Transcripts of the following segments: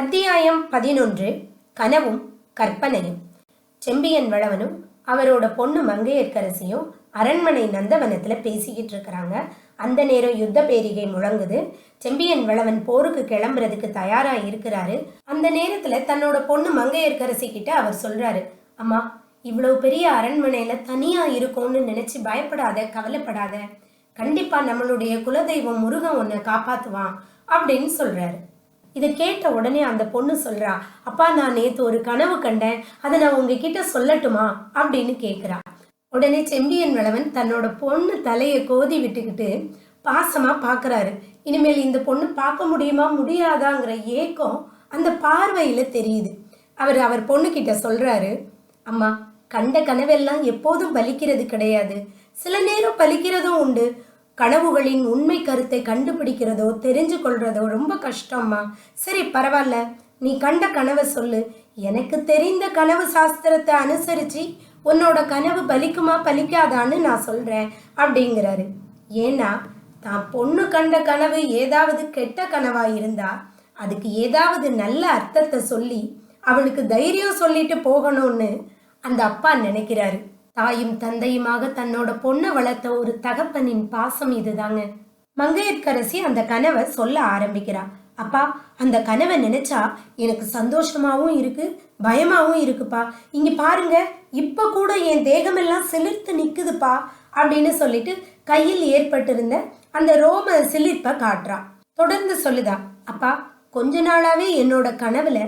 அத்தியாயம் பதினொன்று. கனவும் கற்பனையும். செம்பியன் வளவனும் அவரோட பொண்ணு மங்கையர்க்கரசியும் அரண்மனை நந்தவனத்தில் பேசிக்கிட்டு இருக்கிறாங்க அந்த நேரம் யுத்த பேரிகை முழங்குது. செம்பியன் வளவன் போருக்கு கிளம்புறதுக்கு தயாராக இருக்கிறாரு. அந்த நேரத்தில் தன்னோட பொண்ணு மங்கையர்க்கரசி கிட்ட அவர் சொல்கிறாரு அம்மா இவ்வளோ பெரிய அரண்மனையில் தனியாக இருக்கும்னு நினச்சி பயப்படாத கவலைப்படாத. கண்டிப்பாக நம்மளுடைய குலதெய்வம் முருகன் உன்னை காப்பாற்றுவான் அப்படின்னு சொல்கிறாரு இதை கேட்ட உடனே அந்த பொண்ணு சொல்றா அப்பா நான் நேற்று ஒரு கனவு கண்டேன். அதை நான் உங்ககிட்ட சொல்லட்டுமா? அப்படின்னு கேட்குறா உடனே செம்பியன் வளவன் தன்னோட பொண்ணு தலையை கோதி விட்டுக்கிட்டு பாசமா பார்க்கறாரு இனிமேல் இந்த பொண்ணு பார்க்க முடியுமா முடியாதாங்கிற ஏக்கம் அந்த பார்வையில் தெரியுது. அவர் அவர் பொண்ணுக்கிட்ட சொல்றாரு அம்மா கண்ட கனவெல்லாம் எப்போதும் பலிக்கிறது கிடையாது. சில நேரம் பலிக்கிறதும் உண்டு. கனவுகளின் உண்மை கருத்தை கண்டுபிடிக்கிறதோ தெரிஞ்சு கொள்றதோ ரொம்ப கஷ்டம்மா. சரி பரவாயில்ல நீ கண்ட கனவை சொல்லு. எனக்கு தெரிந்த கனவு சாஸ்திரத்தை அனுசரிச்சு உன்னோட கனவு பலிக்குமா பலிக்காதான்னு நான் சொல்றேன் அப்படிங்கிறாரு. ஏன்னா தான் பொண்ணு கண்ட கனவு ஏதாவது கெட்ட கனவா இருந்தா அதுக்கு ஏதாவது நல்ல அர்த்தத்தை சொல்லி அவளுக்கு தைரியம் சொல்லிட்டு போகணும்னு அந்த அப்பா நினைக்கிறாரு. தாயும் தந்தையுமாக தன்னோட பொண்ணை வளர்த்த ஒரு தகப்பனின் பாசம் இதுதாங்க. மங்கையர்க்கரசி அந்த கனவை சொல்ல ஆரம்பிக்கிறா. அப்பா அந்த கனவை நினைச்சா எனக்கு சந்தோஷமாவும் இருக்கு பயமாவும் இருக்குப்பா. இங்க பாருங்க இப்ப கூட என் தேகமெல்லாம் சிலிர்த்து நிக்குதுப்பா அப்படின்னு சொல்லிட்டு கையில் ஏற்பட்டிருந்த அந்த ரோம சிலிர்ப்பை காட்டுறா. தொடர்ந்து சொல்லுதா அப்பா கொஞ்ச நாளாவே என்னோட கனவுல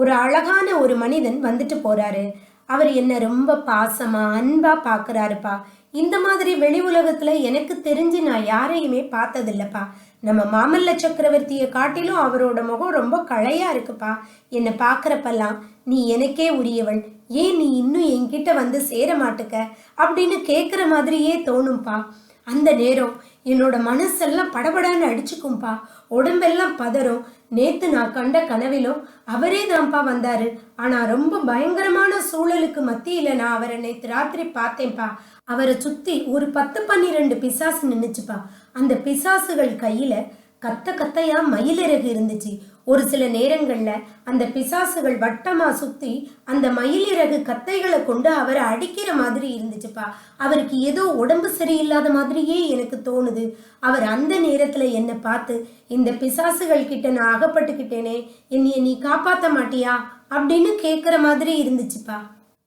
ஒரு அழகான ஒரு மனிதன் வந்துட்டு போறாரு. அவர் என்ன ரொம்ப பாசமா அன்பா பாக்குறாருப்பா. இந்த மாதிரி வெளி உலகத்துல எனக்கு தெரிஞ்சு நான் யாரையுமே பார்த்ததில்லப்பா. நம்ம மாமல்ல சக்கரவர்த்தியை காட்டிலும் அவரோட முகம் ரொம்ப களையா இருக்குப்பா. என்னை பார்க்கறப்பெல்லாம் நீ எனக்கே உரியவள் ஏன் நீ இன்னும் என்கிட்ட வந்து சேர மாட்டுக்க? அப்படின்னு கேட்குற மாதிரியே தோணும்பா. அந்த நேரம் என்னோட மனசெல்லாம் படபடான்னு அடிச்சுக்கும்பா. உடம்பெல்லாம் பதறும். நேத்து நான் கண்ட கனவிலும் அவரே தான்ப்பா வந்தாரு. ஆனா ரொம்ப பயங்கரமான சூழலுக்கு மத்தியில நான் அவரை நேத்து ராத்திரி பார்த்தேன்ப்பா. அவரை சுத்தி ஒரு பத்து பன்னிரெண்டு பிசாசு நின்றுச்சுப்பா அந்த பிசாசுகள் கையில கத்த கத்தையா மயிலிறகு இருந்துச்சு. ஒரு சில நேரங்களில் அந்த பிசாசுகள் வட்டமா சுற்றி அந்த மயிலிறகு கத்தைகளை கொண்டு அவரை அடிக்கிற மாதிரி இருந்துச்சுப்பா. அவருக்கு ஏதோ உடம்பு சரியில்லாத மாதிரியே எனக்கு தோணுது. அவர் அந்த நேரத்தில் என்னை பார்த்து இந்த பிசாசுகள் கிட்ட நான் அகப்பட்டுக்கிட்டேனே என்னைய நீ காப்பாற்ற மாட்டியா? அப்படின்னு கேட்குற மாதிரி இருந்துச்சுப்பா.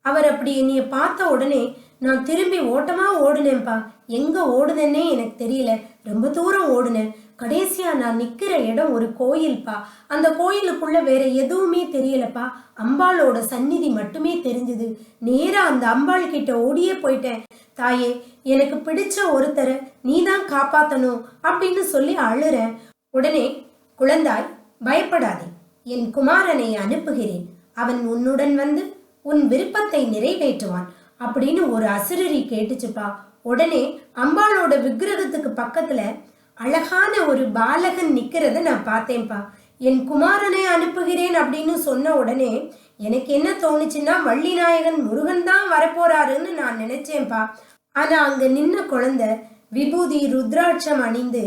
அவர் அப்படி என்னைய பார்த்த உடனே நான் திரும்பி ஓட்டமாக ஓடுனேன்ப்பா. எங்கே ஓடுனேன்னே எனக்கு தெரியல. ரொம்ப தூரம் ஓடுனேன். கடைசியாக நான் நிற்கிற இடம் ஒரு கோயில்ப்பா அந்த கோயிலுக்குள்ள வேற எதுவுமே தெரியலப்பா. அம்பாளோட சந்நிதி மட்டுமே தெரிஞ்சுது. நேராக அந்த அம்பாள் கிட்ட ஓடியே போயிட்டேன். தாயே எனக்கு பிடிச்ச ஒருத்தரை நீ தான் காப்பாற்றணும் அப்படின்னு சொல்லி அழுறேன். உடனே குழந்தாய் பயப்படாதே. என் குமாரனை அனுப்புகிறேன். அவன் உன்னுடன் வந்து உன் விருப்பத்தை நிறைவேற்றுவான் அப்படின்னு ஒரு அசுரரி கேட்டுச்சுப்பா. உடனே அம்பாளோட விக்கிரகத்துக்கு பக்கத்துல அழகான ஒரு பாலகன் நிக்கிறத நான் பார்த்தேன்ப்பா என் குமாரனை அனுப்புகிறேன் அப்படின்னு சொன்ன உடனே எனக்கு என்ன தோணுச்சுன்னா வள்ளி நாயகன் முருகன் தான் வரப்போறாருன்னு நான் நினைச்சேன்ப்பா ஆனா அங்க நின்ன குழந்தை விபூதி ருத்ராட்சம் அணிந்து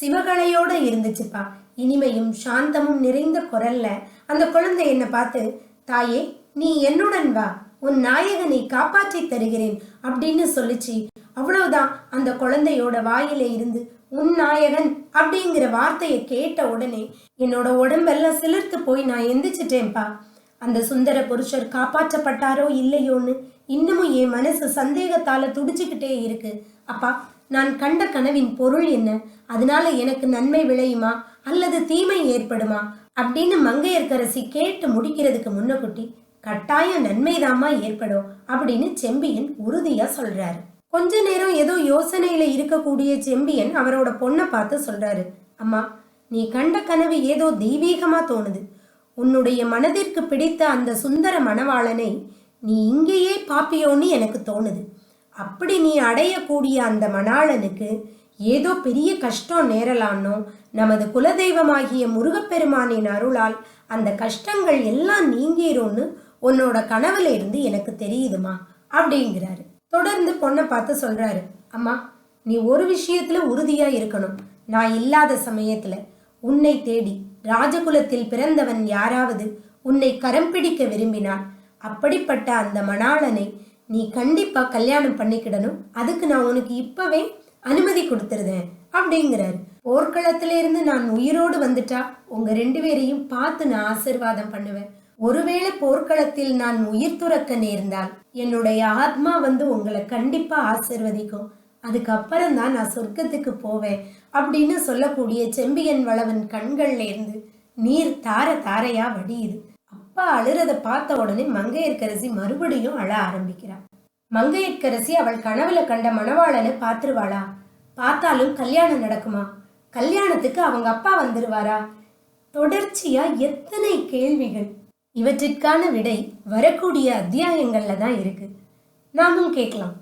சிவகலையோட இருந்துச்சுப்பா. இனிமையும் சாந்தமும் நிறைந்த குரல்ல அந்த குழந்தை என்னை பார்த்து தாயே நீ என்னுடன் வா. உன் நாயகனை காப்பாற்றி தருகிறேன் அப்படின்னு சொல்லுச்சு. அவ்வளவுதான். அந்த குழந்தையோட வாயில இருந்து உன் நாயகன் அப்படிங்கிற வார்த்தையை கேட்ட உடனே என்னோட உடம்பெல்லாம் சிலிர்த்து போய் நான் எந்திரிச்சிட்டேன்ப்பா. அந்த சுந்தர புருஷர் காப்பாற்றப்பட்டாரோ இல்லையோன்னு இன்னமும் என் மனசு சந்தேகத்தால துடிச்சுக்கிட்டே இருக்கு. அப்பா நான் கண்ட கனவின் பொருள் என்ன? அதனால எனக்கு நன்மை விளையுமா? அல்லது தீமை ஏற்படுமா? அப்படின்னு மங்கையர்க்கரசி கேட்டு முடிக்கிறதுக்கு முன்னக்குட்டி கட்டாயம் நன்மைதாம்மா ஏற்படும் அப்படின்னு செம்பியன் உறுதியா சொல்றாரு. கொஞ்ச நேரம் ஏதோ யோசனையில இருக்கக்கூடிய செம்பியன் அவரோட பொண்ணை பார்த்து சொல்றாரு அம்மா நீ கண்ட கனவு ஏதோ தெய்வீகமா தோணுது. உன்னுடைய மனதிற்கு பிடித்த அந்த சுந்தர மணவாளனை நீ இங்கேயே பாப்பியோன்னு எனக்கு தோணுது. அப்படி நீ அடையக்கூடிய அந்த மணாளனுக்கு ஏதோ பெரிய கஷ்டம் நேரலான்னோ நமது குலதெய்வமாகிய முருகப்பெருமானின் அருளால் அந்த கஷ்டங்கள் எல்லாம் நீங்கிரும்னு உன்னோட கனவுல இருந்து எனக்கு தெரியுதுமா? அப்படிங்கிறாரு. தொடர்ந்து பொண்ணை பார்த்து சொல்றாரு அம்மா நீ ஒரு விஷயத்துல உறுதியா இருக்கணும். நான் இல்லாத சமயத்துல உன்னை தேடி ராஜகுலத்தில் பிறந்தவன் யாராவது உன்னை கரம் பிடிக்க விரும்பினார் அப்படிப்பட்ட அந்த மணாளனை நீ கண்டிப்பா கல்யாணம் பண்ணிக்கிடணும். அதுக்கு நான் உனக்கு இப்பவே அனுமதி கொடுத்துருதேன் அப்படிங்கிறாரு. போர்க்களத்திலிருந்து நான் உயிரோடு வந்துட்டா உங்க ரெண்டு பேரையும் பார்த்து நான் ஆசிர்வாதம் பண்ணுவேன். ஒருவேளை போர்க்களத்தில் நான் உயிர் துறக்க நேர்ந்தால் என்னுடைய ஆத்மா வந்து உங்களை கண்டிப்பா ஆசிர்வதிக்கும். அதுக்கப்புறம் தான் நான் சொர்க்கத்துக்கு போவேன் அப்படின்னு சொல்லக்கூடிய செம்பியன் வளவன் கண்கள்ல இருந்து நீர் தார தாரையா வடியுது. அப்பா அழுறத பார்த்த உடனே மங்கையர்க்கரசி மறுபடியும் அழ ஆரம்பிக்கிறாள் மங்கையர்க்கரசி அவள் கனவுல கண்ட மணவாளனை பார்த்துருவாளா? பார்த்தாலும் கல்யாணம் நடக்குமா? கல்யாணத்துக்கு அவங்க அப்பா வந்துருவாரா? தொடர்ச்சியா எத்தனை கேள்விகள். இவற்றிற்கான விடை வரக்கூடிய அத்தியாயங்களில் தான் இருக்கு. நாமும் கேட்கலாம்.